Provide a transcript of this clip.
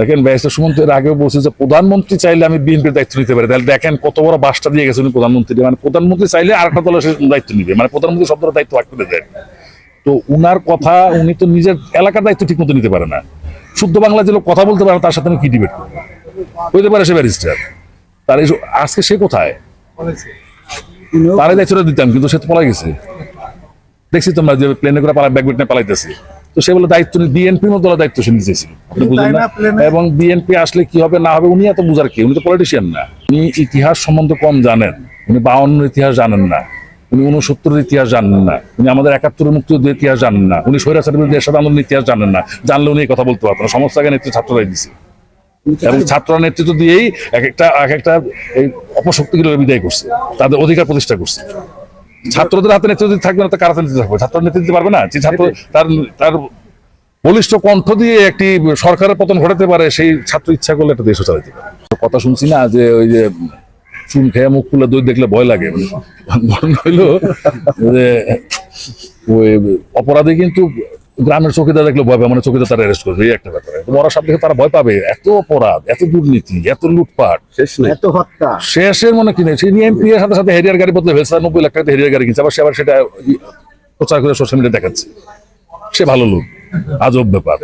দেখেন ব্যারিস্টার সুমন্ত এর আগেও বলছে যে প্রধানমন্ত্রী চাইলে আমি বিএনপির দায়িত্ব নিতে পারি। তাহলে দেখেন কত বড় বাসটা দিয়ে গেছে উনি প্রধানমন্ত্রী মানে প্রধানমন্ত্রী চাইলে আর একটা দলের দায়িত্ব নিবে। মানে প্রধানমন্ত্রী শব্দটা দায়িত্ব করে দেয়। তো উনার কথা, উনি তো নিজের এলাকার দায়িত্ব ঠিক মতো নিতে পারে না। শুদ্ধ বাংলা যে কথা বলতে পারে তার সাথে আমি কি ডিবেট করব? হইতে পারে সে ব্যারিস্টার। তার আজকে সে কোথায়? তারে দায়িত্বটা দিতাম, কিন্তু সে তো পলাই গেছে। দেখছি তোমরা যে প্লেনে করে পালা ব্যাগ পালাইতেছে। তো সে বলে দায়িত্ব বিএনপির মতো দায়িত্ব সে নিতেছিল আপনি বুঝলেন না? এবং বিএনপি আসলে কি হবে না হবে উনি এত বুঝার কি? উনি তো পলিটিশিয়ান না। উনি ইতিহাস সম্বন্ধে কম জানেন। উনি বাউন্নের ইতিহাস জানেন না। উনি উনসত্তরের ইতিহাস জানেন না। উনি আমাদের একাত্তরের মুক্তিযুদ্ধের ইতিহাস জানেন না। উনি স্বৈরাচার বিরুদ্ধে এরশাদ আন্দোলনের ইতিহাস জানেন না। জানলে উনি এই কথা বলতে পারতেন আগে নেতৃত্ব ছাত্ররাই দিছে। এবং ছাত্ররা নেতৃত্ব দিয়েই এক একটা এক একটা এই অপশক্তিগুলো বিদায় করছে। তাদের অধিকার প্রতিষ্ঠা করছে। ছাত্রদের হাতে নেতৃত্ব থাকবে না তো কার হাতে নেতৃত্ব থাকবে? ছাত্র নেতৃত্ব দিতে পারবে না? যে ছাত্র তার তার বলিষ্ঠ কণ্ঠ দিয়ে একটি সরকারের পতন ঘটাতে পারে সেই ছাত্র ইচ্ছা করলে একটা দেশও চালাতে পারে। কথা শুনছি না যে ওই যে চুন খেয়ে মুখ খুলে দই দেখলে ভয় লাগে। মনে হইল যে ওই অপরাধী কিন্তু গ্রামের চৌকিদার দেখলে ভয় পাবে মানে চৌকিদার তারা অ্যারেস্ট করবে এই একটা ব্যাপার। বড় সাপ দেখে তারা ভয় পাবে এত অপরাধ এত দুর্নীতি এত লুটপাট। শেষ নেই। এত হত্যা। শেষের মনে কিনে সে এমপি এর সাথে সাথে হেরিয়ার গাড়ি বদলে ভেসা নব্বই লাখ টাকা হেরিয়ার গাড়ি কিনছে আবার সে আবার সেটা প্রচার করে সোশ্যাল মিডিয়া দেখাচ্ছে। সে ভালো লোক আজব ব্যাপার।